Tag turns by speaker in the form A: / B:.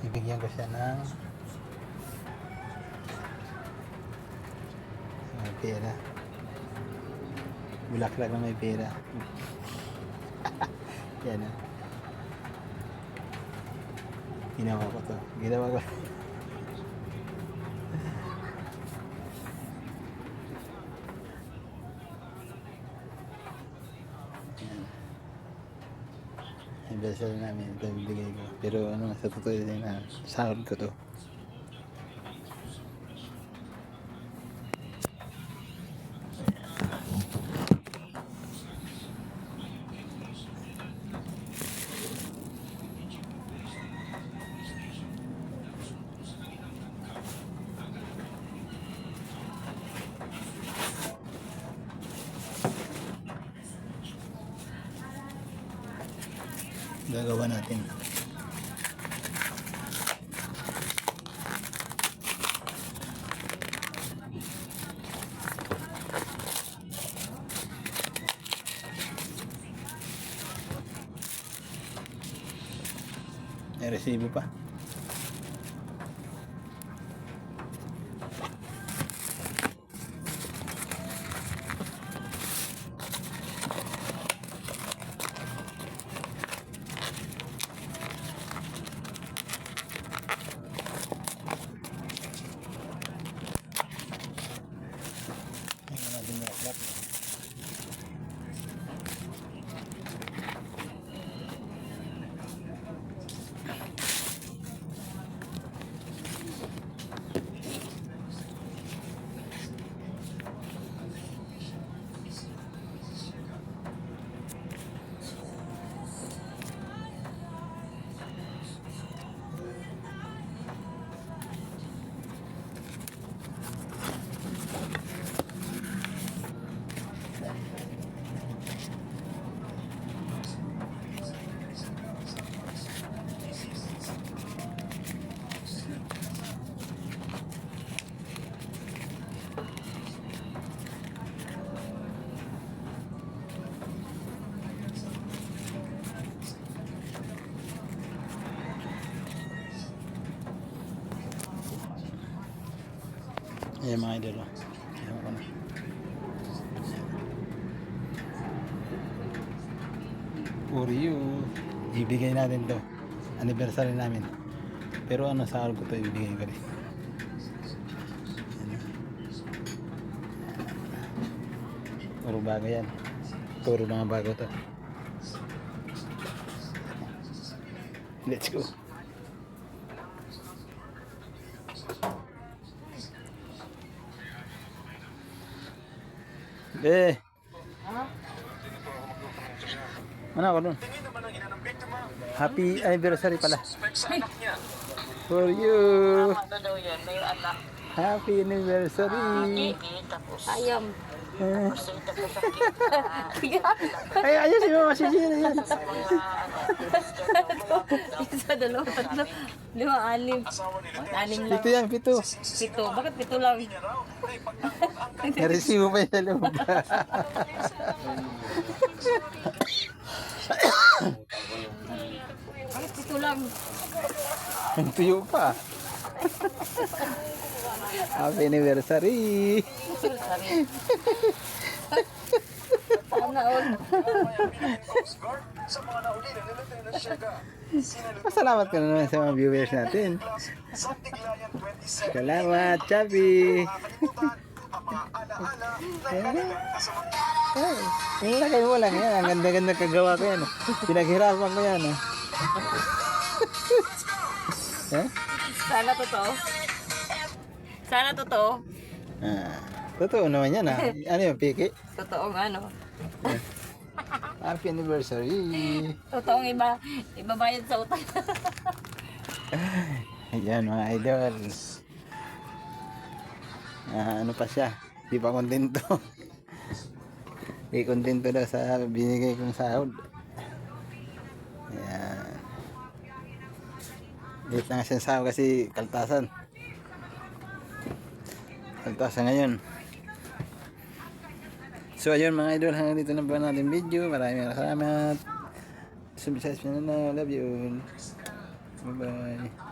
A: Ibigyan ko siya ng may pera. Bulaklak na may pera. Yan ah. Ginawa ko to. Ginawa ko. Anniversary namin. Ito bibigay ko. Pero ano, sa totoo din na sahod ko to. Gagawa natin. May resibo pa. Ayan mga idol. Ayan ko na. Oreo. Ibigay natin to. Anniversary namin. Pero ano sa ko to ibigay ko rin. Puro bago yan. Puro mga bago to. Let's go. Eh. Ano ako dun? Happy anniversary pala. For you.
B: Ano daw yan? May anak.
A: Happy anniversary.
C: Ayam.
A: Eh. Ay, ayun si Mama Sisi.
B: Sa mga.
C: Isa, dalawa, tatlo, lima, anim. Anim lang.
A: Pito yan, pito.
C: Pito. Bakit pito lang?
A: Naresibo pa yung sa loob.
C: Bakit pito lang?
A: Ang tuyo pa. Happy anniversary.
C: Sana all.
A: Pasalamat ka na naman sa mga viewers natin. Salamat, Chabi. Ay, yung lagay mo lang yan. Ang ganda-ganda kagawa ko yan. Pinaghirapan ko yan. Eh?
C: Sana totoo. Sana totoo.
A: Ah, totoo naman yan ah. Ano yung piki?
C: Totoong ano.
A: Happy anniversary.
C: Totoong iba. Ibabayad sa utang.
A: Ayan mga idol. Ah, ano pa siya? Di pa kontento. Di kontento daw sa binigay kong sahod. Ayan. Late na kasi ang sahod kasi kaltasan. Kaltasan ngayon. So ayun mga idol, hanggang dito na po natin video. Maraming salamat. Subscribe na Love you. Bye-bye.